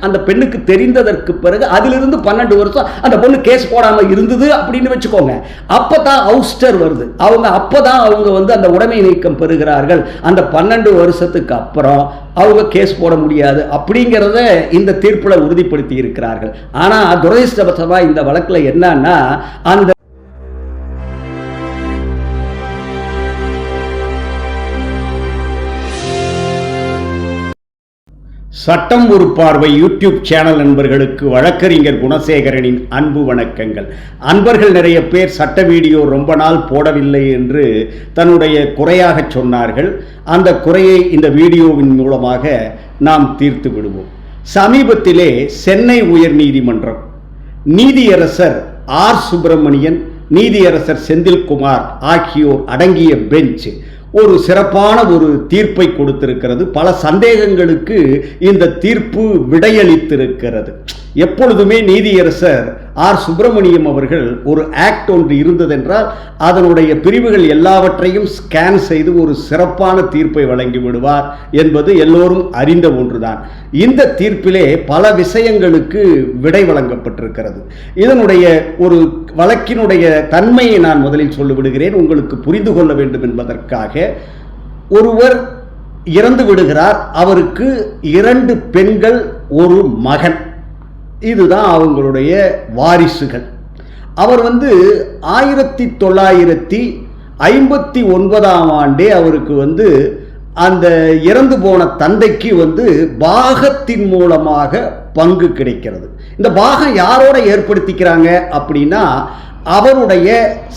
அந்த பெண்ணுக்கு தெரிந்ததற்கு பிறகு அதிலிருந்து பன்னெண்டு வருஷம் அந்த பொண்ணு கேஸ் போடாமல் இருந்தது அப்படின்னு வச்சுக்கோங்க. அப்பதான் அவுஸ்டர் வருது. அவங்க அப்பதான் அவங்க வந்து அந்த உடைமை நீக்கம் பெறுகிறார்கள். அந்த பன்னெண்டு வருஷத்துக்கு அப்புறம் அவங்க கேஸ் போட முடியாது அப்படிங்கிறத இந்த தீர்ப்பில் உறுதிப்படுத்தி இருக்கிறார்கள். ஆனா துரதிருஷ்டவசமா இந்த வழக்கில் என்னன்னா அந்த சட்டம் ஒரு பார்வை யூடியூப் சேனல் நண்பர்களுக்கு வழக்கறிஞர் குணசேகரனின் அன்பு வணக்கங்கள். அன்பர்கள் நிறைய பேர் சட்ட வீடியோ ரொம்ப நாள் போடவில்லை என்று தன்னுடைய குறையாக சொன்னார்கள். அந்த குறையை இந்த வீடியோவின் மூலமாக நாம் தீர்த்து விடுவோம். சமீபத்திலே சென்னை உயர்நீதிமன்றம் நீதியரசர் ஆர் சுப்பிரமணியன் நீதியரசர் செந்தில்குமார் ஆகியோர் அடங்கிய பெஞ்ச் ஒரு சிறப்பான ஒரு தீர்ப்பை கொடுத்திருக்கிறது. பல சந்தேகங்களுக்கு இந்த தீர்ப்பு விடையளித்திருக்கிறது. எப்பொழுதுமே நீதியரசர் ஆர் சுப்பிரமணியம் அவர்கள் ஒரு ஆக்ட் ஒன்று இருந்ததென்றால் அதனுடைய பிரிவுகள் எல்லாவற்றையும் ஸ்கேன் செய்து ஒரு சிறப்பான தீர்ப்பை வழங்கி விடுவார் என்பது எல்லோரும் அறிந்த ஒன்றுதான். இந்த தீர்ப்பிலே பல விஷயங்களுக்கு விடை வழங்கப்பட்டிருக்கிறது. இதனுடைய ஒரு வழக்கினுடைய தன்மையை நான் முதலில் சொல்லிவிடுகிறேன். உங்களுக்கு புரிந்து கொள்ள வேண்டும் என்பதற்காக. ஒருவர் இறந்து விடுகிறார். அவருக்கு இரண்டு பெண்கள் ஒரு மகன். இதுதான் அவங்களுடைய வாரிசுகள். அவர் வந்து ஆயிரத்தி தொள்ளாயிரத்தி ஐம்பத்தி ஒன்பதாம் ஆண்டே அவருக்கு வந்து அந்த இறந்து போன தந்தைக்கு வந்து பாகத்தின் மூலமாக பங்கு கிடைக்கிறது. இந்த பாகம் யாரோட ஏற்படுத்திக்கிறாங்க அப்படின்னா அவருடைய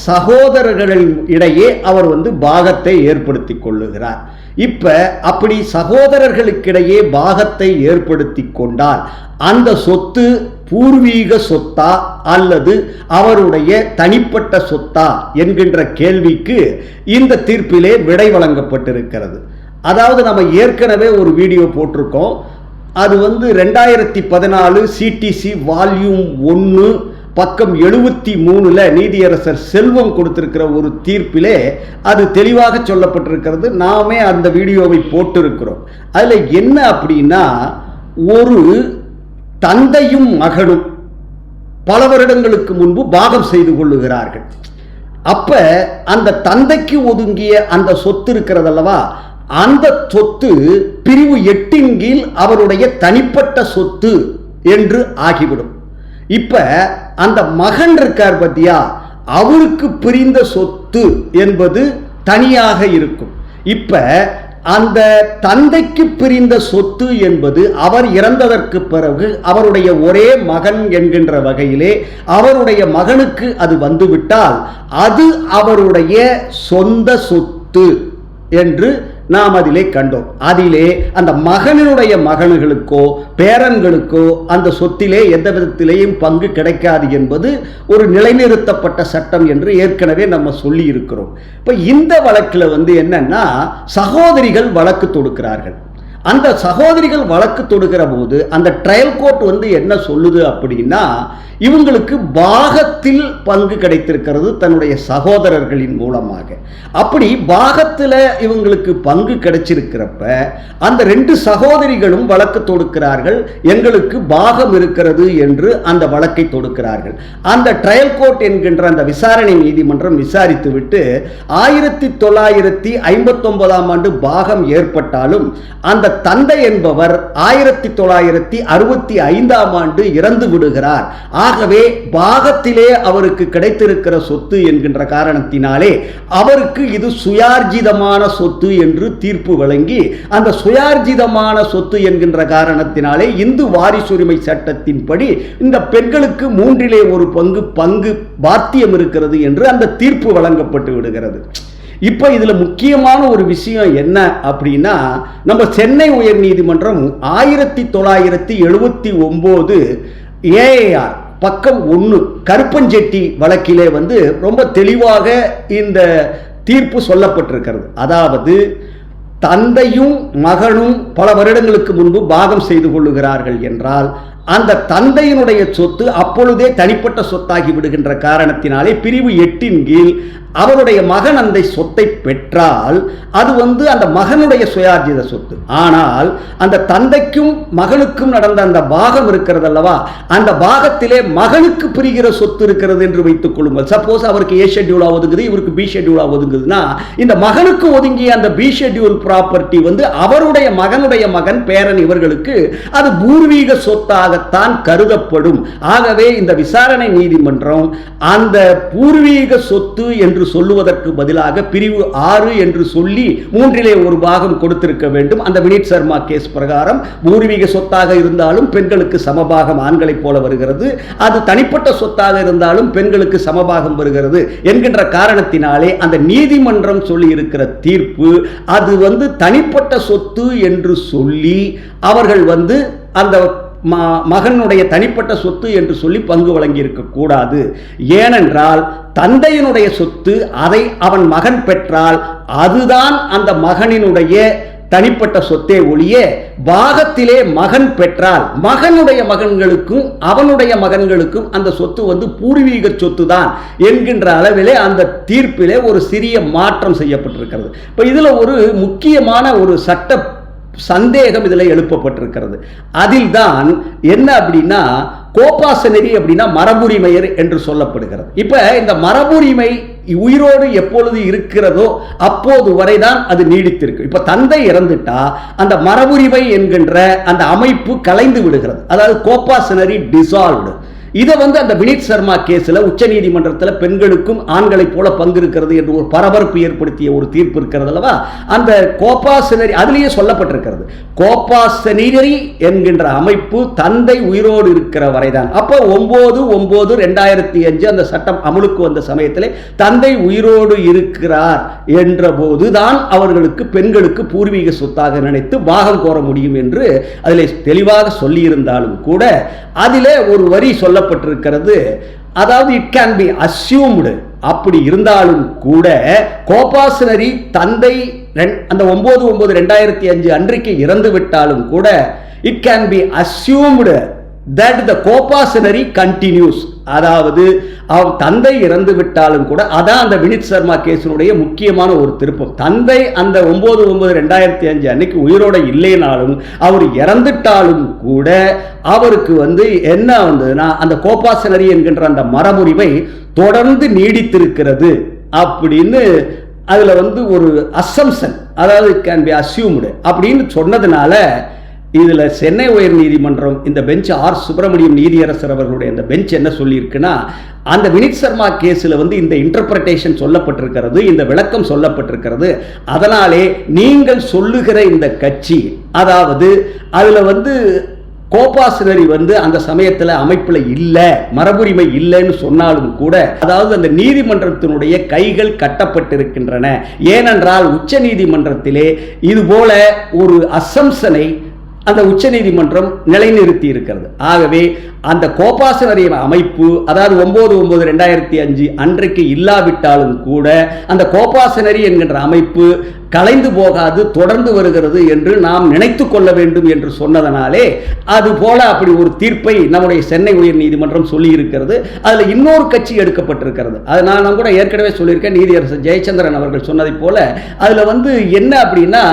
சகோதரர்களின் இடையே அவர் வந்து பாகத்தை ஏற்படுத்தி கொள்ளுகிறார். இப்ப அப்படி சகோதரர்களுக்கிடையே பாகத்தை ஏற்படுத்தி கொண்டால் அந்த சொத்து பூர்வீக சொத்தா அல்லது அவருடைய தனிப்பட்ட சொத்தா என்கின்ற கேள்விக்கு இந்த தீர்ப்பிலே விடை வழங்கப்பட்டிருக்கிறது. அதாவது நம்ம ஏற்கனவே ஒரு வீடியோ போட்டிருக்கோம். அது வந்து ரெண்டாயிரத்தி பதினாலு சிடிசி வால்யூம் ஒன்று பக்கம் எழுபத்தி மூணுல நீதியரசர் செல்வம் கொடுத்திருக்கிற ஒரு தீர்ப்பிலே அது தெளிவாக சொல்லப்பட்டிருக்கிறது. நாமே அந்த வீடியோவை போட்டிருக்கிறோம். அதில் என்ன அப்படின்னா ஒரு தந்தையும் மகனும் பல வருடங்களுக்கு முன்பு பாகம் செய்து கொள்ளுகிறார்கள். அப்ப அந்த தந்தைக்கு ஒதுங்கிய அந்த சொத்து இருக்கிறதல்லவா? அந்த சொத்து பிரிவு எட்டின் கீழ் அவருடைய தனிப்பட்ட சொத்து என்று ஆகிவிடும். இப்ப அந்த மகன் இருக்கார் பத்தியா? அவருக்கு பிரிந்த சொத்து என்பது தனியாக இருக்கும். இப்ப அந்த தந்தைக்கு பிரிந்த சொத்து என்பது அவர் இறந்ததற்கு பிறகு அவருடைய ஒரே மகன் என்கின்ற வகையிலே அவருடைய மகனுக்கு அது வந்துவிட்டால் அது அவருடைய சொந்த சொத்து என்று நாம் அதிலே கண்டோம். அதிலே அந்த மகனினுடைய மகன்களுக்கோ பேரன்களுக்கோ அந்த சொத்திலே எந்த விதத்திலேயும் பங்கு கிடைக்காது என்பது ஒரு நிலைநிறுத்தப்பட்ட சட்டம் என்று ஏற்கனவே நம்ம சொல்லி இருக்கிறோம் இப்போ இந்த வழக்கில் வந்து என்னன்னா சகோதரிகள் வழக்கு தொடுக்கிறார்கள். அந்த சகோதரிகள் வழக்கு தொடுகிற போது அந்த ட்ரையல் கோர்ட் வந்து என்ன சொல்லுது அப்படின்னா இவங்களுக்கு பாகத்தில் பங்கு கிடைத்திருக்கிறது தன்னுடைய சகோதரர்களின் மூலமாக. அப்படி பாகத்தில் இவங்களுக்கு பங்கு கிடைச்சிருக்கிறப்ப அந்த ரெண்டு சகோதரிகளும் வழக்கு தொடுக்கிறார்கள் எங்களுக்கு பாகம் இருக்கிறது என்று அந்த வழக்கை தொடுக்கிறார்கள். அந்த ட்ரையல் கோர்ட் என்கின்ற அந்த விசாரணை நீதிமன்றம் விசாரித்துவிட்டு ஆயிரத்தி தொள்ளாயிரத்தி ஐம்பத்தொன்பதாம் ஆண்டு பாகம் ஏற்பட்டாலும் அந்த தந்தை என்பவர் ஆயிரத்தி தொள்ளாயிரத்தி அறுபத்தி ஐந்தாம் ஆண்டு இறந்து விடுகிறார். ஆகவே பாகத்திலே அவருக்கு கிடைத்திருக்கிற சொத்து என்கின்ற காரணத்தினாலே அவருக்கு இது சுயார்ஜிதமான சொத்து என்று தீர்ப்பு வழங்கி அந்த சுயார்ஜிதமான சொத்து என்கின்ற காரணத்தினாலே இந்து வாரிசுரிமை சட்டத்தின்படி இந்த பெண்களுக்கு மூன்றிலே ஒரு பங்கு பங்கு பாத்தியம் இருக்கிறது என்று அந்த தீர்ப்பு வழங்கப்பட்டு விடுகிறது. இப்போ இதில் முக்கியமான ஒரு விஷயம் என்ன அப்படின்னா நம்ம சென்னை உயர்நீதிமன்றம் ஆயிரத்தி தொள்ளாயிரத்தி எழுபத்தி ஒம்பது ஏஏஆர் பக்கம் ஒன்று கருப்பஞ்செட்டி வழக்கிலே வந்து ரொம்ப தெளிவாக இந்த தீர்ப்பு சொல்லப்பட்டிருக்கிறது. அதாவது தந்தையும் மகனும் பல வருடங்களுக்கு முன்பு பாகம் செய்து கொள்ளுகிறார்கள் என்றால் அந்த தந்தையினுடைய சொத்து அப்பொழுதே தனிப்பட்ட சொத்தாகி விடுகின்ற காரணத்தினாலே பிரிவு எட்டின் கீழ் அவருடைய மகன் அந்த சொத்தை பெற்றால் அது வந்து அந்த மகனுடைய சுயார்ஜித சொத்து. ஆனால் அந்த தந்தைக்கும் மகனுக்கும் நடந்த அந்த பாகம் இருக்கிறது அல்லவா அந்த பாகத்திலே மகனுக்கு பிரிகிற சொத்து இருக்கிறது என்று வைத்துக் கொள்ளுங்கள். சப்போஸ் அவருக்கு ஏ ஷெட்யூலா ஒதுங்குது இவருக்கு பி ஷெட்யூலா ஒதுங்குதுன்னா இந்த மகனுக்கு ஒதுங்கிய அந்த பி ஷெட்யூல் ப்ராப்பர்ட்டி வந்து அவருடைய மகனுடைய மகன் பேரன் இவர்களுக்கு அது பூர்வீக சொத்தாகத்தான் கருதப்படும். ஆகவே இந்த விசாரணை நீதிமன்றம் அந்த பூர்வீக சொத்து என்று சொல்லுவதற்கு பதிலாக பிரிவு ஆறு என்று சொல்லி மூன்றிலே ஒரு பாகம் கொடுத்திருக்க வேண்டும். அந்த வினீத் சர்மா கேஸ் பிரகாரம் பூர்வீக சொத்தாக இருந்தாலும் பெண்களுக்கு சமபாகம் ஆண்களைப் போல வருகிறது. அது தனிப்பட்ட சொத்தாக இருந்தாலும் பெண்களுக்கு சமபாகம் வருகிறது என்கின்ற காரணத்தினாலே அந்த நீதிமன்றம் சொல்லி இருக்கிற தீர்ப்பு அது வந்து தனிப்பட்ட சொத்து என்று சொல்லி அவர்கள் வந்து அந்த ம- மகனுடைய தனிப்பட்ட சொத்து என்று சொல்லி பங்கு வழங்கியிருக்க கூடாது. ஏனென்றால் தந்தையினுடைய சொத்து அதை அவன் மகன் பெற்றால் அதுதான் அந்த மகனினுடைய தனிப்பட்ட சொத்தே ஒழிய பாகத்திலே மகன் பெற்றால் மகனுடைய மகன்களுக்கும் அவனுடைய மகன்களுக்கும் அந்த சொத்து வந்து பூர்வீக சொத்து தான் என்கின்ற அளவிலே அந்த தீர்ப்பிலே ஒரு சிறிய மாற்றம் செய்யப்பட்டிருக்கிறது. இப்போ இதில் ஒரு முக்கியமான ஒரு சட்ட சந்தேகம் இதில் எழுப்பப்பட்டிருக்கிறது. அதில் தான் என்ன அப்படின்னா கோபாசனரி அப்படின்னா மரபுரிமையர் என்று சொல்லப்படுகிறது. இப்போ இந்த மரபுரிமை உயிரோடு எப்பொழுது இருக்கிறதோ அப்போது வரைதான் அது நீடித்திருக்கு. இப்போ தந்தை இறந்துட்டா அந்த மரபுரிமை என்கின்ற அந்த அமைப்பு கலைந்து விடுகிறது. அதாவது கோபாசனரி டிசால்வ்டு இதை வந்து அந்த வினீத் சர்மா கேஸில் உச்சநீதிமன்றத்தில் பெண்களுக்கும் ஆண்களைப் போல பங்கு இருக்கிறது என்று ஒரு பரபரப்பு ஏற்படுத்திய ஒரு தீர்ப்பு இருக்கிறது அல்லவா? அந்த கோபாசனரி அதுலேயே சொல்லப்பட்டிருக்கிறது. கோபாசனரி என்கின்ற அமைப்பு தந்தை உயிரோடு இருக்கிற வரைதான். அப்போ ஒம்பது ஒம்பது ரெண்டாயிரத்தி அஞ்சு அந்த சட்டம் அமலுக்கு வந்த சமயத்தில் தந்தை உயிரோடு இருக்கிறார் என்ற போதுதான் அவர்களுக்கு பெண்களுக்கு பூர்வீக சொத்தாக நினைத்து பாகம் கோர முடியும் என்று அதில் தெளிவாக சொல்லியிருந்தாலும் கூட அதில் ஒரு வரி சொல்லப்பட்டிருக்கிறது அதாவது இட் கேன் பி அசியூம்டு அப்படி இருந்தாலும் கூட கோபாசனரி தந்தை அந்த ஒன்பது ஒன்பது ரெண்டாயிரத்தி அஞ்சு அன்றைக்கு இறந்து விட்டாலும் கூட it can be assumed that the coparcenary continues அதாவது அவன் தந்தை இறந்து விட்டாலும் கூட அதான் அந்த வினித் சர்மா கேஸினுடைய முக்கியமான ஒரு திருப்பம். தந்தை அந்த ஒன்பது ஒன்பது ரெண்டாயிரத்தி அஞ்சு அன்னைக்கு உயிரோட இல்லைனாலும் அவர் இறந்துட்டாலும் கூட அவருக்கு வந்து என்ன வந்ததுன்னா அந்த கோபாசனரி என்கின்ற அந்த மரபுரிமை தொடர்ந்து நீடித்திருக்கிறது அப்படின்னு அதில் வந்து ஒரு அசம்சன் அதாவது கேன் பி அசியூம்டு அப்படின்னு சொன்னதுனால இதில் சென்னை உயர் நீதிமன்றம் இந்த பெஞ்ச் ஆர் சுப்பிரமணியம் நீதியரசர் அவர்களுடைய அந்த பெஞ்ச் என்ன சொல்லியிருக்குன்னா அந்த வினித் சர்மா கேஸில் வந்து இந்த இன்டர்பிரட்டேஷன் சொல்லப்பட்டிருக்கிறது இந்த விளக்கம் சொல்லப்பட்டிருக்கிறது. அதனாலே நீங்கள் சொல்லுகிற இந்த கட்சி அதாவது அதில் வந்து கோபாசினரி வந்து அந்த சமயத்தில் அமைப்பில் இல்லை மரபுரிமை இல்லைன்னு சொன்னாலும் கூட அதாவது அந்த நீதிமன்றத்தினுடைய கைகள் கட்டப்பட்டிருக்கின்றன. ஏனென்றால் உச்ச நீதிமன்றத்திலே இது போல ஒரு அசம்சனை அந்த உச்சநீதிமன்றம் நிலைநிறுத்தி இருக்கிறது. ஆகவே அந்த கோபாசனரிய அமைப்பு அதாவது ஒன்பது ஒன்பது ரெண்டாயிரத்தி அஞ்சு அன்றைக்கு இல்லாவிட்டாலும் கூட அந்த கோபாசனரி என்கின்ற அமைப்பு கலைந்து போகாது தொடர்ந்து வருகிறது என்று நாம் நினைத்து கொள்ள வேண்டும் என்று சொன்னதனாலே அது போல அப்படி ஒரு தீர்ப்பை நம்முடைய சென்னை உயர் நீதிமன்றம் சொல்லி இருக்கிறது அதில் இன்னொரு கட்சி எடுக்கப்பட்டிருக்கிறது. அது நான் கூட ஏற்கனவே சொல்லியிருக்கேன் நீதியரசர் ஜெயச்சந்திரன் அவர்கள் சொன்னதைப் போல. அதில் வந்து என்ன அப்படின்னா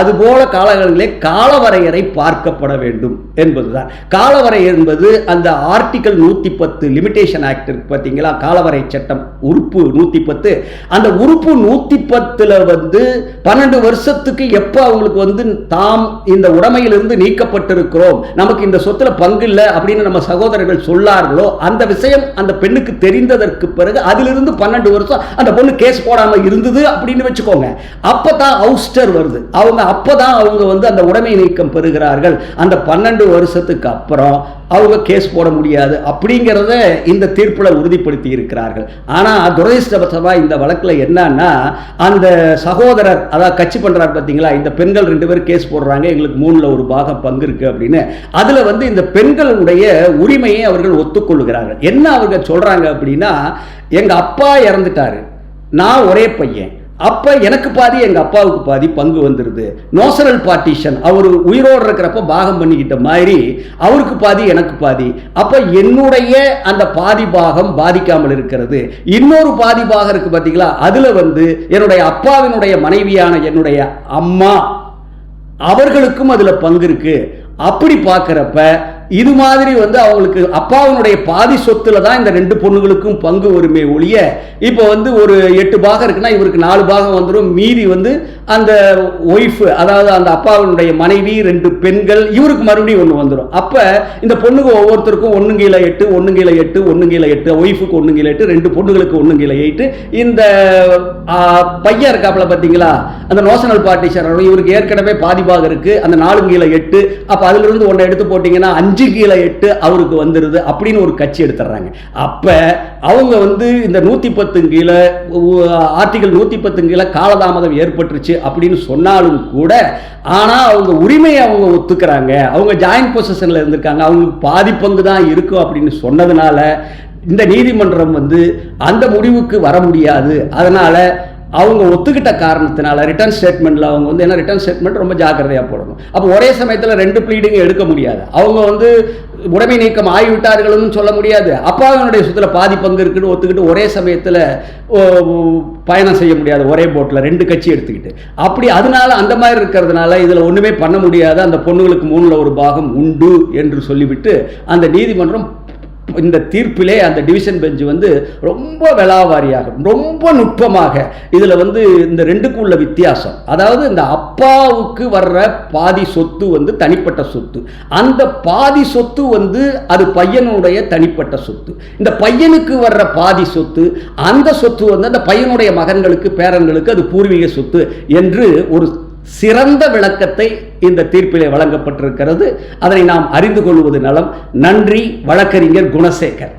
அதுபோல காலங்களிலே காலவரையறை பார்க்கப்பட வேண்டும் என்பதுதான். காலவரை என்பது அந்த ஆர்டிகல் நூற்றி பத்து லிமிடேஷன் ஆக்ட் இருக்கு பார்த்தீங்களா? காலவரை சட்டம் உறுப்பு நூற்றி பத்து அந்த உறுப்பு நூற்றி பத்தில் வந்து பன்னெண்டு வருஷத்துக்கு எப்போ அவங்களுக்கு வந்து தாம் இந்த உடமையிலிருந்து நீக்கப்பட்டிருக்கிறோம்? நமக்கு இந்த சொத்துல பங்கு இல்லை அப்படின்னு நம்ம சகோதரர்கள் சொல்லார்களோ? அந்த விஷயம் அந்த பெண்ணுக்கு தெரிந்ததற்கு பிறகு அதிலிருந்து பன்னெண்டு வருஷம் அந்த பொண்ணு கேஸ் போடாமல் இருந்தது அப்படின்னு வச்சுக்கோங்க. அப்போ தான் அவுஸ்டர் வருது. அவங்க அப்போ தான் அவங்க வந்து அந்த உடைமை நீக்கம் பெறுகிறார்கள். அந்த பன்னெண்டு வருஷத்துக்கு அப்புறம் அவங்க கேஸ் போட முடியாது அப்படிங்கிறத இந்த தீர்ப்பில் உறுதிப்படுத்தி இருக்கிறார்கள். ஆனால் துரதிருஷ்டவசமாக இந்த வழக்கில் என்னன்னா அந்த சகோதரர் அதாவது கட்சி பண்ணுறாரு பார்த்தீங்களா இந்த பெண்கள் ரெண்டு பேரும் கேஸ் போடுறாங்க எங்களுக்கு மூணில் ஒரு பாகம் பங்கு இருக்குது அப்படின்னு. அதில் வந்து இந்த பெண்களுடைய உரிமையை அவர்கள் ஒத்துக்கொள்கிறார்கள் என்ன அவங்க சொல்கிறாங்க அப்படின்னா எங்கள் அப்பா இறந்துட்டாரு. நான் ஒரே பையன். அப்போ எனக்கு பாதி எங்கள் அப்பாவுக்கு பாதி பங்கு வந்துடுது நோசரல் பார்ட்டிஷன் அவர் உயிரோடு இருக்கிறப்ப பாகம் பண்ணிக்கிட்ட மாதிரி அவருக்கு பாதி எனக்கு பாதி. அப்போ என்னுடைய அந்த பாதி பாகம் பாதிக்காமல் இருக்கிறது. இன்னொரு பாதி பாகம் இருக்குது பார்த்தீங்களா அதில் வந்து என்னுடைய அப்பாவினுடைய மனைவியான என்னுடைய அம்மா அவர்களுக்கும் அதில் பங்கு இருக்குது அப்படி பார்க்குறப்ப இது மாதிரி வந்து அவங்களுக்கு அப்பாவினுடைய பாதி சொத்துல தான் இந்த ரெண்டு பொண்ணுகளுக்கும் பங்கு வருமே ஒழிய இப்போ வந்து ஒரு எட்டு பாகம் இருக்குன்னா இவருக்கு நாலு பாகம் வந்துடும் மீதி வந்து அந்த ஒய்ஃப் அதாவது அந்த அப்பாவினுடைய மனைவி ரெண்டு பெண்கள் இவருக்கு மறுபடியும் ஒன்று வந்துடும் அப்போ இந்த பொண்ணுக்கு ஒவ்வொருத்தருக்கும் ஒன்று கீழே எட்டு ஒன்று கீழே எட்டு ஒன்று கீழே எட்டு ஒய்ஃபுக்கு ஒன்று கீழே எட்டு ரெண்டு பொண்ணுகளுக்கு ஒன்று கீழே எட்டு. இந்த பையன் இருக்காப்புல பார்த்தீங்களா அந்த நோஷனல் பார்ட்டிஷன் இவருக்கு ஏற்கனவே பாதி பாகம் இருக்குது அந்த நாலு கீழே எட்டு. அப்போ அதுலேருந்து ஒன்றை எடுத்து போட்டிங்கன்னா அஞ்சு கீழே எட்டு அவருக்கு வந்துடுது அப்படின்னு ஒரு கட்சி எடுத்துடுறாங்க. அப்போ அவங்க வந்து இந்த நூற்றி பத்து கீழே ஆர்டிகல் நூற்றி பத்து கீழே காலதாமதம் ஏற்பட்டுருச்சு அப்படின்னு சொன்னாலும் கூட ஆனால் அவங்க உரிமையை அவங்க ஒத்துக்கிறாங்க. அவங்க ஜாயின்ட் பொசிஷனில் இருந்திருக்காங்க. அவங்களுக்கு பாதி பங்கு தான் இருக்கும் அப்படின்னு சொன்னதுனால இந்த நீதிமன்றம் வந்து அந்த முடிவுக்கு வர முடியாது. அதனால் அவங்க ஒத்துக்கிட்ட காரணத்தினால ரிட்டர்ன் ஸ்டேட்மெண்ட்டில் அவங்க வந்து ஏன்னா ரிட்டர்ன் ஸ்டேட்மெண்ட் ரொம்ப ஜாக்கிரதையாக போடணும். அப்போ ஒரே சமயத்தில் ரெண்டு ப்ளீடிங் எடுக்க முடியாது. அவங்க வந்து உடைமை நீக்கம் ஆகிவிட்டார்கள்னு சொல்ல முடியாது. அப்பாவினுடைய சொத்துல பாதி பங்கு இருக்குன்னு ஒத்துக்கிட்டு ஒரே சமயத்தில் பயணம் செய்ய முடியாது. ஒரே போட்டில் ரெண்டு கட்சி எடுத்துக்கிட்டு. அப்படி அதனால அந்த மாதிரி இருக்கிறதுனால இதில் ஒன்றுமே பண்ண முடியாது. அந்த பொண்ணுங்களுக்கு மூணில் ஒரு பாகம் உண்டு என்று சொல்லிவிட்டு அந்த நீதிமன்றம் இந்த தீர்ப்பிலே அந்த டிவிஷன் பெஞ்ச் வந்து ரொம்ப விலாவாரியாக ரொம்ப நுட்பமாக இதில் வந்து இந்த ரெண்டுக்கும் உள்ள வித்தியாசம். அதாவது இந்த அப்பாவுக்கு வர்ற பாதி சொத்து வந்து தனிப்பட்ட சொத்து. அந்த பாதி சொத்து வந்து அது பையனுடைய தனிப்பட்ட சொத்து. இந்த பையனுக்கு வர்ற பாதி சொத்து அந்த சொத்து வந்து அந்த பையனுடைய மகன்களுக்கு பேரன்களுக்கு அது பூர்வீக சொத்து என்று ஒரு சிறந்த விளக்கத்தை இந்த தீர்ப்பிலே வழங்கப்பட்டிருக்கிறது. அதனை நாம் அறிந்து கொள்வது நலம். நன்றி வழக்கறிஞர் குணசேகர்.